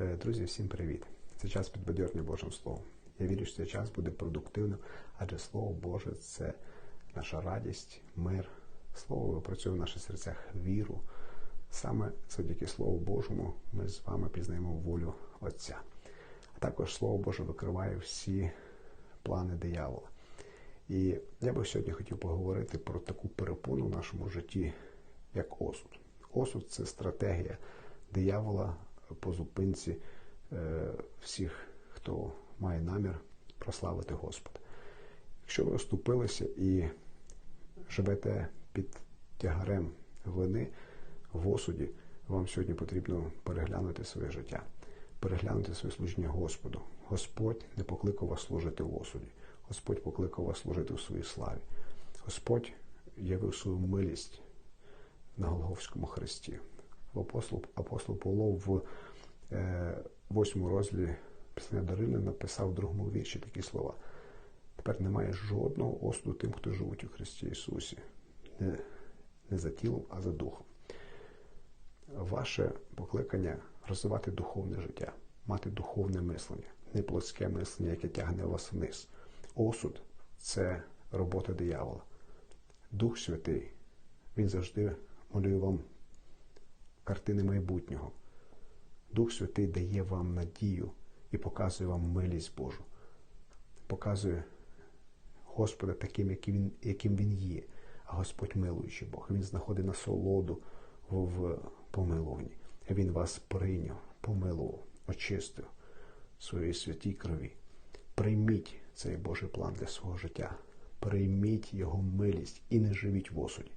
Е, Друзі, всім привіт! Це час підбадьорення Божим Словом. Я вірю, що цей час буде продуктивним, адже Слово Боже це наша радість, мир. Слово випрацює в наших серцях віру. Саме завдяки Слову Божому ми з вами пізнаємо волю Отця. А також Слово Боже викриває всі плани диявола. І я би сьогодні хотів поговорити про таку перепону в нашому житті, як осуд. Осуд це стратегія диявола по зупинці е, всіх, хто має намір прославити Господа. Якщо ви оступилися і живете під тягарем вини в осуді, вам сьогодні потрібно переглянути своє життя, переглянути своє служіння Господу. Господь не покликав вас служити в осуді. Господь покликав вас служити в своїй славі. Господь явив свою милість на Голговському хресті. Апостол, апостол Павло в е, розділі Післання Дарини написав в другому вірші такі слова. Тепер немає жодного осуду тим, хто живуть у Христі Ісусі. Не, не за тілом, а за духом. Ваше покликання розвивати духовне життя, мати духовне мислення, не плотське мислення, яке тягне вас вниз. Осуд це робота диявола. Дух Святий, Він завжди малює вам картини майбутнього. Дух Святий дає вам надію і показує вам милість Божу. Показує Господа таким, яким Він, яким він є. А Господь милуючий Бог. Він знаходить насолоду в, помилуванні. Він вас прийняв, помилував, очистив своїй святій крові. Прийміть цей Божий план для свого життя. Прийміть його милість і не живіть в осуді.